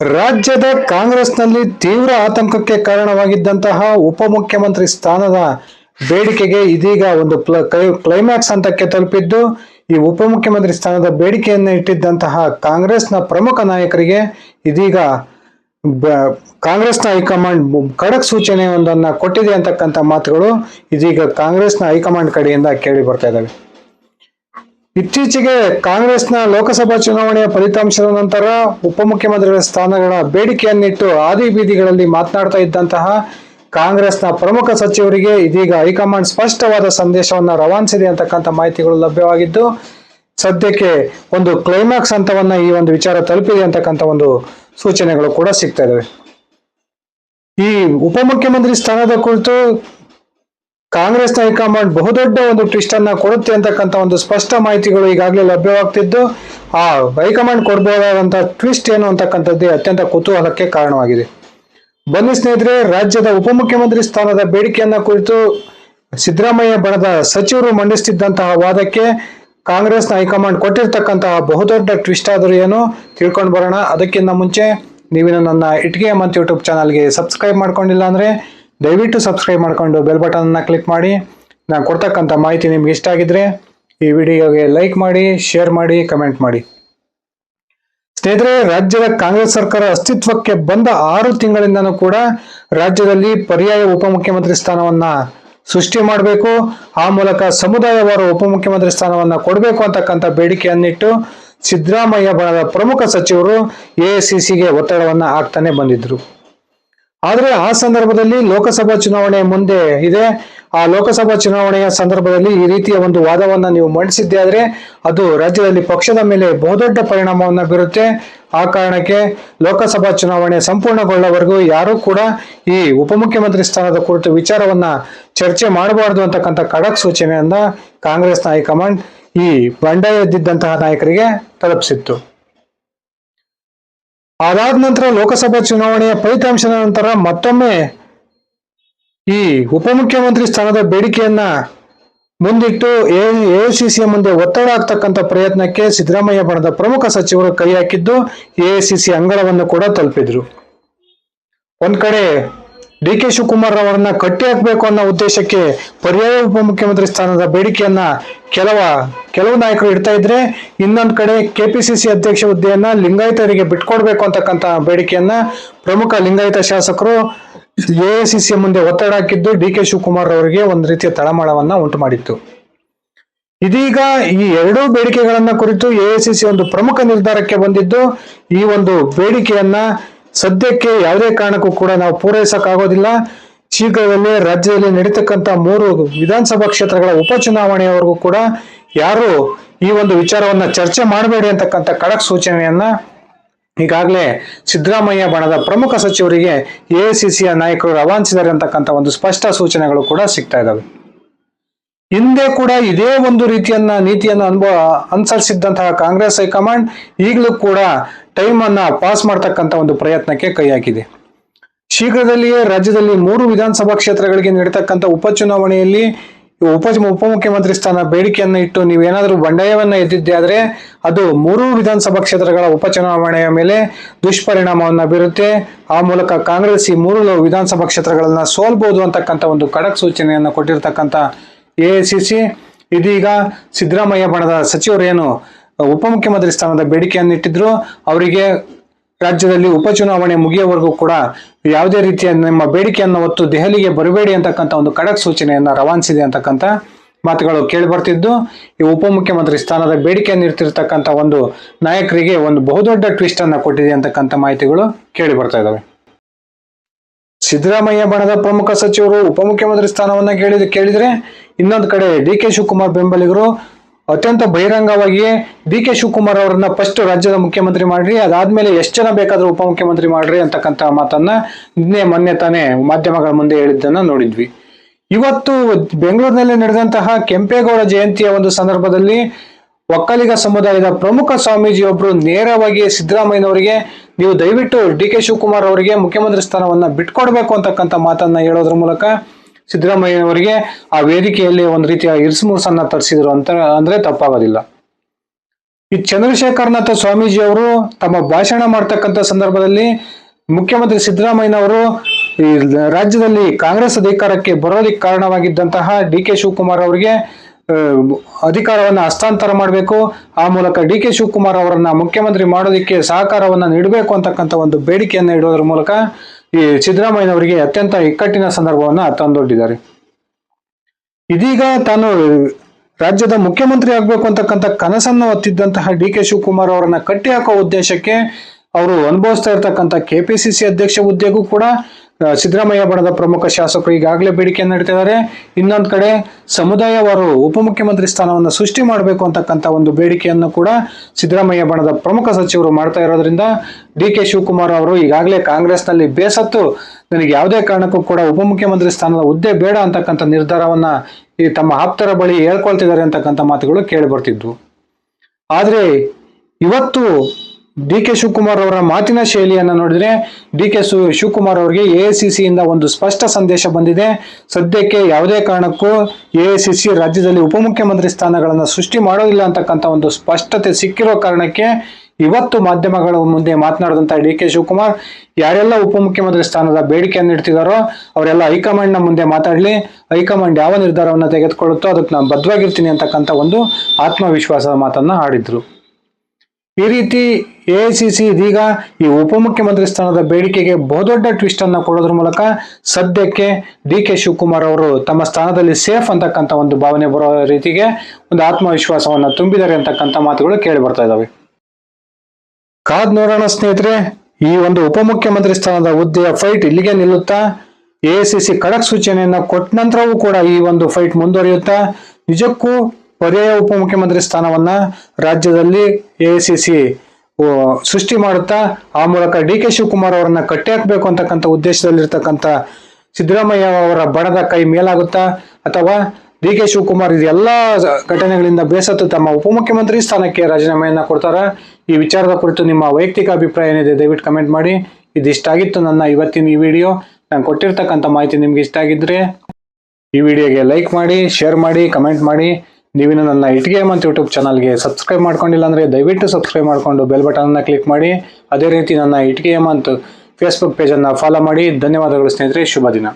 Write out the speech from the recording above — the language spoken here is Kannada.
ರಾಜ್ಯದ ಕಾಂಗ್ರೆಸ್ನಲ್ಲಿ ತೀವ್ರ ಆತಂಕಕ್ಕೆ ಕಾರಣವಾಗಿದ್ದಂತಹ ಉಪಮುಖ್ಯಮಂತ್ರಿ ಸ್ಥಾನದ ಬೇಡಿಕೆಗೆ ಇದೀಗ ಒಂದು ಕ್ಲೈಮ್ಯಾಕ್ಸ್ ಹಂತಕ್ಕೆ ತಲುಪಿದ್ದು, ಈ ಉಪಮುಖ್ಯಮಂತ್ರಿ ಸ್ಥಾನದ ಬೇಡಿಕೆಯನ್ನು ಇಟ್ಟಿದ್ದಂತಹ ಕಾಂಗ್ರೆಸ್ನ ಪ್ರಮುಖ ನಾಯಕರಿಗೆ ಇದೀಗ ಕಾಂಗ್ರೆಸ್ನ ಹೈಕಮಾಂಡ್ ಖಡಕ್ ಸೂಚನೆಯೊಂದನ್ನು ಕೊಟ್ಟಿದೆ ಅಂತಕ್ಕಂಥ ಮಾತುಗಳು ಇದೀಗ ಕಾಂಗ್ರೆಸ್ನ ಹೈಕಮಾಂಡ್ ಕಡೆಯಿಂದ ಕೇಳಿ ಬರ್ತಾ ಇದ್ದಾವೆ ಇತ್ತೀಚೆಗೆ ಕಾಂಗ್ರೆಸ್ನ ಲೋಕಸಭಾ ಚುನಾವಣೆಯ ಫಲಿತಾಂಶದ ನಂತರ ಉಪಮುಖ್ಯಮಂತ್ರಿಗಳ ಸ್ಥಾನಗಳ ಬೇಡಿಕೆಯನ್ನಿಟ್ಟು ಆದಿ ಬೀದಿಗಳಲ್ಲಿ ಮಾತನಾಡ್ತಾ ಇದ್ದಂತಹ ಕಾಂಗ್ರೆಸ್ನ ಪ್ರಮುಖ ಸಚಿವರಿಗೆ ಇದೀಗ ಹೈಕಮಾಂಡ್ ಸ್ಪಷ್ಟವಾದ ಸಂದೇಶವನ್ನು ರವಾನಿಸಿದೆ ಅಂತಕ್ಕಂಥ ಮಾಹಿತಿಗಳು ಲಭ್ಯವಾಗಿದ್ದು, ಸದ್ಯಕ್ಕೆ ಒಂದು ಕ್ಲೈಮ್ಯಾಕ್ಸ್ ಹಂತವನ್ನು ಈ ಒಂದು ವಿಚಾರ ತಲುಪಿದೆ ಅಂತಕ್ಕಂಥ ಒಂದು ಸೂಚನೆಗಳು ಕೂಡ ಸಿಗ್ತಾ ಇದಾವೆ. ಈ ಉಪಮುಖ್ಯಮಂತ್ರಿ ಸ್ಥಾನದ ಕುರಿತು ಕಾಂಗ್ರೆಸ್ನ ಹೈಕಮಾಂಡ್ ಬಹುದೊಡ್ಡ ಒಂದು ಟ್ವಿಸ್ಟ್ ಅನ್ನ ಕೊಡುತ್ತೆ ಅಂತಕ್ಕಂಥ ಒಂದು ಸ್ಪಷ್ಟ ಮಾಹಿತಿಗಳು ಈಗಾಗಲೇ ಲಭ್ಯವಾಗ್ತಿದ್ದು, ಆ ಹೈಕಮಾಂಡ್ ಕೊಡಬಹುದಾದಂತಹ ಟ್ವಿಸ್ಟ್ ಏನು ಅಂತಕ್ಕಂಥದ್ದೇ ಅತ್ಯಂತ ಕುತೂಹಲಕ್ಕೆ ಕಾರಣವಾಗಿದೆ. ಬನ್ನಿ ಸ್ನೇಹಿತರೆ, ರಾಜ್ಯದ ಉಪಮುಖ್ಯಮಂತ್ರಿ ಸ್ಥಾನದ ಬೇಡಿಕೆಯನ್ನ ಕುರಿತು ಸಿದ್ದರಾಮಯ್ಯ ಬಣದ ಸಚಿವರು ಮಂಡಿಸುತ್ತಿದ್ದಂತಹ ವಾದಕ್ಕೆ ಕಾಂಗ್ರೆಸ್ನ ಹೈಕಮಾಂಡ್ ಕೊಟ್ಟಿರ್ತಕ್ಕಂತಹ ಬಹುದೊಡ್ಡ ಟ್ವಿಸ್ಟ್ ಆದರೂ ಏನು? ತಿಳ್ಕೊಂಡು ಬರೋಣ. ಅದಕ್ಕಿಂತ ಮುಂಚೆ ನೀವಿನ ನನ್ನ ಇಟ್ಗೆ ಮಂತ್ ಯೂಟ್ಯೂಬ್ ಚಾನಲ್ಗೆ ಸಬ್ಸ್ಕ್ರೈಬ್ ಮಾಡ್ಕೊಂಡಿಲ್ಲ ಅಂದ್ರೆ ದಯವಿಟ್ಟು ಸಬ್ಸ್ಕ್ರೈಬ್ ಮಾಡ್ಕೊಂಡು ಬೆಲ್ ಬಟನ್ ಅನ್ನ ಕ್ಲಿಕ್ ಮಾಡಿ. ನಾನು ಕೊಡ್ತಕ್ಕಂಥ ಮಾಹಿತಿ ನಿಮ್ಗೆ ಇಷ್ಟ ಆಗಿದ್ರೆ ಈ ವಿಡಿಯೋಗೆ ಲೈಕ್ ಮಾಡಿ ಶೇರ್ ಮಾಡಿ ಕಮೆಂಟ್ ಮಾಡಿ. ಸ್ನೇಹಿತರೆ, ರಾಜ್ಯದ ಕಾಂಗ್ರೆಸ್ ಸರ್ಕಾರ ಅಸ್ತಿತ್ವಕ್ಕೆ ಬಂದ ಆರು ತಿಂಗಳಿಂದನೂ ಕೂಡ ರಾಜ್ಯದಲ್ಲಿ ಪರ್ಯಾಯ ಉಪಮುಖ್ಯಮಂತ್ರಿ ಸ್ಥಾನವನ್ನ ಸೃಷ್ಟಿ ಮಾಡಬೇಕು. ಆ ಮೂಲಕ ಸಮುದಾಯವಾರು ಉಪಮುಖ್ಯಮಂತ್ರಿ ಸ್ಥಾನವನ್ನ ಕೊಡಬೇಕು ಅಂತಕ್ಕಂಥ ಬೇಡಿಕೆಯನ್ನಿಟ್ಟು ಸಿದ್ದರಾಮಯ್ಯ ಬಣದ ಪ್ರಮುಖ ಸಚಿವರು ಎಐಸಿಸಿಗೆ ಒತ್ತಡವನ್ನು ಹಾಕ್ತಾನೆ ಬಂದಿದ್ರು. ಆದ್ರೆ ಆ ಸಂದರ್ಭದಲ್ಲಿ ಲೋಕಸಭಾ ಚುನಾವಣೆ ಮುಂದೆ ಇದೆ. ಆ ಲೋಕಸಭಾ ಚುನಾವಣೆಯ ಸಂದರ್ಭದಲ್ಲಿ ಈ ರೀತಿಯ ಒಂದು ವಾದವನ್ನ ನೀವು ಮಂಡಿಸಿದ್ದೆ ಆದರೆ ಅದು ರಾಜ್ಯದಲ್ಲಿ ಪಕ್ಷದ ಮೇಲೆ ಬಹುದೊಡ್ಡ ಪರಿಣಾಮವನ್ನ ಬೀರುತ್ತೆ. ಆ ಕಾರಣಕ್ಕೆ ಲೋಕಸಭಾ ಚುನಾವಣೆ ಸಂಪೂರ್ಣಗೊಳ್ಳವರೆಗೂ ಯಾರೂ ಕೂಡ ಈ ಉಪಮುಖ್ಯಮಂತ್ರಿ ಸ್ಥಾನದ ಕುರಿತು ವಿಚಾರವನ್ನ ಚರ್ಚೆ ಮಾಡಬಾರದು ಅಂತಕ್ಕಂಥ ಖಡಕ್ ಸೂಚನೆಯನ್ನ ಕಾಂಗ್ರೆಸ್ನ ಹೈಕಮಾಂಡ್ ಈ ಬಂಡಾಯದ್ದಿದ್ದಂತಹ ನಾಯಕರಿಗೆ ತಲುಪಿಸಿತ್ತು. ಅದಾದ ನಂತರ ಲೋಕಸಭಾ ಚುನಾವಣೆಯ ಫಲಿತಾಂಶದ ನಂತರ ಮತ್ತೊಮ್ಮೆ ಈ ಉಪಮುಖ್ಯಮಂತ್ರಿ ಸ್ಥಾನದ ಬೇಡಿಕೆಯನ್ನ ಮುಂದಿಟ್ಟು ಎಐಸಿಸಿಯ ಮುಂದೆ ಒತ್ತಡ ಆಗ್ತಕ್ಕಂಥ ಪ್ರಯತ್ನಕ್ಕೆ ಸಿದ್ದರಾಮಯ್ಯ ಬಣದ ಪ್ರಮುಖ ಸಚಿವರು ಕೈ ಹಾಕಿದ್ದು ಎಐಸಿಸಿ ಅಂಗಳವನ್ನು ಕೂಡ ತಲುಪಿದ್ರು. ಒಂದ್ ಕಡೆ ಡಿ ಕೆ ಶಿವಕುಮಾರ್ ಅವರನ್ನ ಕಟ್ಟಿ ಹಾಕಬೇಕು ಅನ್ನೋ ಉದ್ದೇಶಕ್ಕೆ ಪರ್ಯಾಯ ಉಪಮುಖ್ಯಮಂತ್ರಿ ಸ್ಥಾನದ ಬೇಡಿಕೆಯನ್ನ ಕೆಲವ, ಕೆಲವು ನಾಯಕರು ಇಡ್ತಾ ಇದ್ರೆ ಇನ್ನೊಂದ್ ಕಡೆ ಕೆಪಿಸಿಸಿ ಅಧ್ಯಕ್ಷ ಹುದ್ದೆಯನ್ನ ಲಿಂಗಾಯತರಿಗೆ ಬಿಟ್ಕೊಡ್ಬೇಕು ಅಂತಕ್ಕಂಥ ಬೇಡಿಕೆಯನ್ನ ಪ್ರಮುಖ ಲಿಂಗಾಯತ ಶಾಸಕರು ಎಐಸಿಸಿ ಮುಂದೆ ಒತ್ತಡ ಹಾಕಿದ್ದು ಡಿ ಕೆ ಶಿವಕುಮಾರ್ ಅವರಿಗೆ ಒಂದು ರೀತಿಯ ತಳಮಳವನ್ನ ಉಂಟು ಮಾಡಿತ್ತು. ಇದೀಗ ಈ ಎರಡೂ ಬೇಡಿಕೆಗಳನ್ನ ಕುರಿತು ಎಐಸಿಸಿ ಒಂದು ಪ್ರಮುಖ ನಿರ್ಧಾರಕ್ಕೆ ಬಂದಿದ್ದು ಈ ಒಂದು ಬೇಡಿಕೆಯನ್ನ ಸದ್ಯಕ್ಕೆ ಯಾವುದೇ ಕಾರಣಕ್ಕೂ ಕೂಡ ನಾವು ಪೂರೈಸಕ್ಕಾಗೋದಿಲ್ಲ. ಶೀಘ್ರದಲ್ಲೇ ರಾಜ್ಯದಲ್ಲಿ ನಡೀತಕ್ಕಂಥ ಮೂರು ವಿಧಾನಸಭಾ ಕ್ಷೇತ್ರಗಳ ಉಪಚುನಾವಣೆಯವರೆಗೂ ಕೂಡ ಯಾರು ಈ ಒಂದು ವಿಚಾರವನ್ನ ಚರ್ಚೆ ಮಾಡಬೇಡಿ ಅಂತಕ್ಕಂಥ ಖಡಕ್ ಸೂಚನೆಯನ್ನ ಈಗಾಗಲೇ ಸಿದ್ದರಾಮಯ್ಯ ಬಣದ ಪ್ರಮುಖ ಸಚಿವರಿಗೆ ಎಐಸಿಸಿಯ ನಾಯಕರು ರವಾನಿಸಿದ್ದಾರೆ ಅಂತಕ್ಕಂಥ ಒಂದು ಸ್ಪಷ್ಟ ಸೂಚನೆಗಳು ಕೂಡ ಸಿಗ್ತಾ ಇದಾವೆ. ಹಿಂದೆ ಕೂಡ ಇದೇ ಒಂದು ರೀತಿಯನ್ನ ನೀತಿಯನ್ನು ಅನುಭವ ಅನುಸರಿಸಿದ್ದಂತಹ ಕಾಂಗ್ರೆಸ್ ಹೈಕಮಾಂಡ್ ಈಗಲೂ ಕೂಡ ಟೈಮ್ ಅನ್ನ ಪಾಸ್ ಮಾಡ್ತಕ್ಕಂಥ ಒಂದು ಪ್ರಯತ್ನಕ್ಕೆ ಕೈ ಹಾಕಿದೆ. ಶೀಘ್ರದಲ್ಲಿಯೇ ರಾಜ್ಯದಲ್ಲಿ ಮೂರು ವಿಧಾನಸಭಾ ಕ್ಷೇತ್ರಗಳಿಗೆ ನೀಡತಕ್ಕಂಥ ಉಪಚುನಾವಣೆಯಲ್ಲಿ ಉಪ, ಉಪಮುಖ್ಯಮಂತ್ರಿ ಸ್ಥಾನ ಬೇಡಿಕೆಯನ್ನ ಇಟ್ಟು ನೀವೇನಾದರೂ ಬಂಡಾಯವನ್ನ ಎದ್ದಿದ್ದೆ ಆದ್ರೆ ಅದು ಮೂರು ವಿಧಾನಸಭಾ ಕ್ಷೇತ್ರಗಳ ಉಪಚುನಾವಣೆಯ ಮೇಲೆ ದುಷ್ಪರಿಣಾಮವನ್ನ ಬೀರುತ್ತೆ. ಆ ಮೂಲಕ ಕಾಂಗ್ರೆಸ್ ಈ ಮೂರು ವಿಧಾನಸಭಾ ಕ್ಷೇತ್ರಗಳನ್ನ ಸೋಲ್ಬಹುದು ಅಂತಕ್ಕಂಥ ಒಂದು ಖಡಕ್ ಸೂಚನೆಯನ್ನ ಕೊಟ್ಟಿರ್ತಕ್ಕಂಥ ಎಐಸಿಸಿ ಇದೀಗ ಸಿದ್ದರಾಮಯ್ಯ ಬಣದ ಸಚಿವರು ಏನು, ಉಪಮುಖ್ಯಮಂತ್ರಿ ಸ್ಥಾನದ ಬೇಡಿಕೆಯನ್ನು ಇಟ್ಟಿದ್ರು ಅವರಿಗೆ ರಾಜ್ಯದಲ್ಲಿ ಉಪಚುನಾವಣೆ ಮುಗಿಯುವವರೆಗೂ ಕೂಡ ಯಾವುದೇ ರೀತಿಯ ನಿಮ್ಮ ಬೇಡಿಕೆಯನ್ನು ಹೊತ್ತು ದೆಹಲಿಗೆ ಬರಬೇಡಿ ಅಂತಕ್ಕಂಥ ಒಂದು ಖಡಕ್ ಸೂಚನೆಯನ್ನ ರವಾನಿಸಿದೆ ಅಂತಕ್ಕಂಥ ಮಾತುಗಳು ಕೇಳಿಬರ್ತಿದ್ದು. ಈ ಉಪಮುಖ್ಯಮಂತ್ರಿ ಸ್ಥಾನದ ಬೇಡಿಕೆಯನ್ನು ಇರ್ತಿರ್ತಕ್ಕಂಥ ಒಂದು ನಾಯಕರಿಗೆ ಒಂದು ಬಹುದೊಡ್ಡ ಟ್ವಿಸ್ಟ್ ಅನ್ನ ಕೊಟ್ಟಿದೆ ಅಂತಕ್ಕಂಥ ಮಾಹಿತಿಗಳು ಕೇಳಿ ಬರ್ತಾ ಇದಾವೆ. ಸಿದ್ದರಾಮಯ್ಯ ಬಣದ ಪ್ರಮುಖ ಸಚಿವರು ಉಪಮುಖ್ಯಮಂತ್ರಿ ಸ್ಥಾನವನ್ನ ಕೇಳಿದ ಕೇಳಿದ್ರೆ ಇನ್ನೊಂದು ಕಡೆ ಡಿ ಕೆ ಶಿವಕುಮಾರ್ ಬೆಂಬಲಿಗರು ಅತ್ಯಂತ ಬಹಿರಂಗವಾಗಿಯೇ ಡಿ ಕೆ ಶಿವಕುಮಾರ್ ಅವರನ್ನ ಫಸ್ಟ್ ರಾಜ್ಯದ ಮುಖ್ಯಮಂತ್ರಿ ಮಾಡ್ರಿ, ಅದಾದ್ಮೇಲೆ ಎಷ್ಟು ಜನ ಬೇಕಾದರೂ ಉಪಮುಖ್ಯಮಂತ್ರಿ ಮಾಡ್ರಿ ಅಂತಕ್ಕಂಥ ಮಾತನ್ನ ನಿನ್ನೆ ಮೊನ್ನೆ ತಾನೇ ಮಾಧ್ಯಮಗಳ ಮುಂದೆ ಹೇಳಿದ್ದನ್ನ ನೋಡಿದ್ವಿ. ಇವತ್ತು ಬೆಂಗಳೂರಿನಲ್ಲಿ ನಡೆದಂತಹ ಕೆಂಪೇಗೌಡ ಜಯಂತಿಯ ಒಂದು ಸಂದರ್ಭದಲ್ಲಿ ಒಕ್ಕಲಿಗ ಸಮುದಾಯದ ಪ್ರಮುಖ ಸ್ವಾಮೀಜಿಯೊಬ್ಬರು ನೇರವಾಗಿ ಸಿದ್ದರಾಮಯ್ಯನವರಿಗೆ, ನೀವು ದಯವಿಟ್ಟು ಡಿ ಕೆ ಶಿವಕುಮಾರ್ ಅವರಿಗೆ ಮುಖ್ಯಮಂತ್ರಿ ಸ್ಥಾನವನ್ನ ಬಿಟ್ಕೊಡ್ಬೇಕು ಅಂತಕ್ಕಂಥ ಮಾತನ್ನ ಹೇಳೋದ್ರ ಮೂಲಕ ಸಿದ್ದರಾಮಯ್ಯನವರಿಗೆ ಆ ವೇದಿಕೆಯಲ್ಲಿ ಒಂದು ರೀತಿಯ ಇರಿಸುಮುರುಸನ್ನ ತರಿಸಿದ್ರು ಅಂತ ಅಂದ್ರೆ ತಪ್ಪಾಗೋದಿಲ್ಲ. ಈ ಚಂದ್ರಶೇಖರನಾಥ ಸ್ವಾಮೀಜಿ ಅವರು ತಮ್ಮ ಭಾಷಣ ಮಾಡ್ತಕ್ಕಂಥ ಸಂದರ್ಭದಲ್ಲಿ ಮುಖ್ಯಮಂತ್ರಿ ಸಿದ್ದರಾಮಯ್ಯನವರು ರಾಜ್ಯದಲ್ಲಿ ಕಾಂಗ್ರೆಸ್ ಅಧಿಕಾರಕ್ಕೆ ಬರೋದಕ್ಕೆ ಕಾರಣವಾಗಿದ್ದಂತಹ ಡಿ ಕೆ ಶಿವಕುಮಾರ್ ಅವರಿಗೆ ಅಧಿಕಾರವನ್ನ ಹಸ್ತಾಂತರ ಮಾಡಬೇಕು. ಆ ಮೂಲಕ ಡಿ ಕೆ ಶಿವಕುಮಾರ್ ಅವರನ್ನು ಮುಖ್ಯಮಂತ್ರಿ ಮಾಡೋದಕ್ಕೆ ಸಹಕಾರವನ್ನು ನೀಡಬೇಕು ಅಂತಕ್ಕಂಥ ಒಂದು ಬೇಡಿಕೆಯನ್ನು ಇಡೋದ್ರ ಮೂಲಕ ಈ ಸಿದ್ದರಾಮಯ್ಯನವರಿಗೆ ಅತ್ಯಂತ ಇಕ್ಕಟ್ಟಿನ ಸಂದರ್ಭವನ್ನು ತಂದೊಡ್ಡಿದ್ದಾರೆ. ಇದೀಗ ತಾನು ರಾಜ್ಯದ ಮುಖ್ಯಮಂತ್ರಿ ಆಗಬೇಕು ಅಂತಕ್ಕಂಥ ಕನಸನ್ನು ಹೊತ್ತಿದ್ದಂತಹ ಡಿ ಕೆ ಶಿವಕುಮಾರ್ ಅವರನ್ನ ಕಟ್ಟಿ ಹಾಕೋ ಉದ್ದೇಶಕ್ಕೆ ಅವರು ಅನುಭವಿಸ್ತಾ ಇರ್ತಕ್ಕಂಥ ಕೆಪಿಸಿಸಿ ಅಧ್ಯಕ್ಷ ಹುದ್ದೆಗೂ ಕೂಡ ಸಿದ್ದರಾಮಯ್ಯ ಬಣದ ಪ್ರಮುಖ ಶಾಸಕರು ಈಗಾಗಲೇ ಬೇಡಿಕೆಯನ್ನು ಇಡ್ತಿದ್ದಾರೆ ಇನ್ನೊಂದು ಕಡೆ ಸಮುದಾಯವಾರು ಉಪಮುಖ್ಯಮಂತ್ರಿ ಸ್ಥಾನವನ್ನು ಸೃಷ್ಟಿ ಮಾಡಬೇಕು ಅಂತಕ್ಕಂಥ ಒಂದು ಬೇಡಿಕೆಯನ್ನು ಕೂಡ ಸಿದ್ದರಾಮಯ್ಯ ಬಣದ ಪ್ರಮುಖ ಸಚಿವರು ಮಾಡ್ತಾ ಇರೋದ್ರಿಂದ ಡಿ ಕೆ ಶಿವಕುಮಾರ್ ಅವರು ಈಗಾಗಲೇ ಕಾಂಗ್ರೆಸ್ನಲ್ಲಿ ಬೇಸತ್ತು. ನನಗೆ ಯಾವುದೇ ಕಾರಣಕ್ಕೂ ಕೂಡ ಉಪಮುಖ್ಯಮಂತ್ರಿ ಸ್ಥಾನದ ಹುದ್ದೆ ಬೇಡ ಅಂತಕ್ಕಂಥ ನಿರ್ಧಾರವನ್ನ ಈ ತಮ್ಮ ಆಪ್ತರ ಬಳಿ ಹೇಳ್ಕೊಳ್ತಿದ್ದಾರೆ ಅಂತಕ್ಕಂಥ ಮಾತುಗಳು ಕೇಳಿ ಬರ್ತಿದ್ವು. ಆದ್ರೆ ಇವತ್ತು ಡಿ ಕೆ ಶಿವಕುಮಾರ್ ಅವರ ಮಾತಿನ ಶೈಲಿಯನ್ನು ನೋಡಿದ್ರೆ ಡಿ ಕೆ ಶಿವಕುಮಾರ್ ಅವರಿಗೆ ಎ ಸಿಯಿಂದ ಒಂದು ಸ್ಪಷ್ಟ ಸಂದೇಶ ಬಂದಿದೆ. ಸದ್ಯಕ್ಕೆ ಯಾವುದೇ ಕಾರಣಕ್ಕೂ ಎ ಸಿ ರಾಜ್ಯದಲ್ಲಿ ಉಪಮುಖ್ಯಮಂತ್ರಿ ಸ್ಥಾನಗಳನ್ನು ಸೃಷ್ಟಿ ಮಾಡೋದಿಲ್ಲ ಅಂತಕ್ಕಂಥ ಒಂದು ಸ್ಪಷ್ಟತೆ ಸಿಕ್ಕಿರೋ ಕಾರಣಕ್ಕೆ ಇವತ್ತು ಮಾಧ್ಯಮಗಳ ಮುಂದೆ ಮಾತನಾಡಿದಂಥ ಡಿ ಕೆ ಶಿವಕುಮಾರ್, ಯಾರೆಲ್ಲ ಉಪಮುಖ್ಯಮಂತ್ರಿ ಸ್ಥಾನದ ಬೇಡಿಕೆಯನ್ನು ಇಡ್ತಿದಾರೋ ಅವರೆಲ್ಲ ಹೈಕಮಾಂಡ್ನ ಮುಂದೆ ಮಾತಾಡಲಿ. ಹೈಕಮಾಂಡ್ ಯಾವ ನಿರ್ಧಾರವನ್ನು ತೆಗೆದುಕೊಳ್ಳುತ್ತೋ ಅದಕ್ಕೆ ನಾನು ಬದ್ಧವಾಗಿರ್ತೀನಿ ಅಂತಕ್ಕಂಥ ಒಂದು ಆತ್ಮವಿಶ್ವಾಸದ ಮಾತನ್ನು ಆಡಿದ್ರು. ಈ ರೀತಿ ಎಐಸಿಸಿ ಇದೀಗ ಈ ಉಪಮುಖ್ಯಮಂತ್ರಿ ಸ್ಥಾನದ ಬೇಡಿಕೆಗೆ ಬಹುದೊಡ್ಡ ಟ್ವಿಸ್ಟ್ ಅನ್ನ ಕೊಡೋದ್ರ ಮೂಲಕ ಸದ್ಯಕ್ಕೆ ಡಿ ಕೆ ಶಿವಕುಮಾರ್ ಅವರು ತಮ್ಮ ಸ್ಥಾನದಲ್ಲಿ ಸೇಫ್ ಅಂತಕ್ಕಂಥ ಒಂದು ಭಾವನೆ ಬರೋ ರೀತಿಗೆ ಒಂದು ಆತ್ಮವಿಶ್ವಾಸವನ್ನು ತುಂಬಿದ್ದಾರೆ ಅಂತಕ್ಕಂಥ ಮಾತುಗಳು ಕೇಳಿ ಬರ್ತಾ ಇದಾವೆ. ಕಾದ್ ನೋಡೋಣ ಸ್ನೇಹಿತರೆ, ಈ ಒಂದು ಉಪಮುಖ್ಯಮಂತ್ರಿ ಸ್ಥಾನದ ಹುದ್ದೆಯ ಫೈಟ್ ಇಲ್ಲಿಗೆ ನಿಲ್ಲುತ್ತಾ, ಎಐಸಿಸಿ ಖಡಕ್ ಸೂಚನೆಯನ್ನ ಕೊಟ್ಟ ನಂತರವೂ ಕೂಡ ಈ ಒಂದು ಫೈಟ್ ಮುಂದುವರಿಯುತ್ತಾ, ನಿಜಕ್ಕೂ ಪರ್ಯಾಯ ಉಪಮುಖ್ಯಮಂತ್ರಿ ಸ್ಥಾನವನ್ನ ರಾಜ್ಯದಲ್ಲಿ ಎಐಸಿಸಿ ಸೃಷ್ಟಿ ಮಾಡುತ್ತಾ, ಆ ಮೂಲಕ ಡಿ ಕೆ ಶಿವಕುಮಾರ್ ಅವರನ್ನ ಕಟ್ಟಿ ಹಾಕಬೇಕು ಅಂತಕ್ಕಂಥ ಉದ್ದೇಶದಲ್ಲಿರ್ತಕ್ಕಂಥ ಸಿದ್ದರಾಮಯ್ಯ ಅವರ ಬಣದ ಕೈ ಮೇಲಾಗುತ್ತಾ, ಅಥವಾ ಡಿ ಕೆ ಶಿವಕುಮಾರ್ ಇದೆಲ್ಲ ಘಟನೆಗಳಿಂದ ಬೇಸತ್ತು ತಮ್ಮ ಉಪಮುಖ್ಯಮಂತ್ರಿ ಸ್ಥಾನಕ್ಕೆ ರಾಜೀನಾಮೆಯನ್ನ ಕೊಡ್ತಾರ? ಈ ವಿಚಾರದ ಕುರಿತು ನಿಮ್ಮ ವೈಯಕ್ತಿಕ ಅಭಿಪ್ರಾಯ ಏನಿದೆ ದಯವಿಟ್ಟು ಕಮೆಂಟ್ ಮಾಡಿ. ಇದಿಷ್ಟಾಗಿತ್ತು ನನ್ನ ಇವತ್ತಿನ ಈ ವಿಡಿಯೋ. ನಾನು ಕೊಟ್ಟಿರ್ತಕ್ಕಂಥ ಮಾಹಿತಿ ನಿಮ್ಗೆ ಇಷ್ಟ ಆಗಿದ್ರೆ ಈ ವಿಡಿಯೋಗೆ ಲೈಕ್ ಮಾಡಿ, ಶೇರ್ ಮಾಡಿ, ಕಮೆಂಟ್ ಮಾಡಿ. ನೀವಿನ್ನು ನನ್ನ ಇಟ್ಗೆ ಮಂತ್ ಯೂಟ್ಯೂಬ್ ಚಾನಲ್ಗೆ ಸಬ್ಸ್ಕ್ರೈಬ್ ಮಾಡ್ಕೊಂಡಿಲ್ಲ ಅಂದರೆ ದಯವಿಟ್ಟು ಸಬ್ಸ್ಕ್ರೈಬ್ ಮಾಡಿಕೊಂಡು ಬೆಲ್ ಬಟನನ್ನು ಕ್ಲಿಕ್ ಮಾಡಿ. ಅದೇ ರೀತಿ ನನ್ನ ಇಟ್ಗೆ ಮಂತ್ ಫೇಸ್ಬುಕ್ ಪೇಜನ್ನು ಫಾಲೋ ಮಾಡಿ. ಧನ್ಯವಾದಗಳು ಸ್ನೇಹಿತರೆ. ಶುಭ ದಿನ.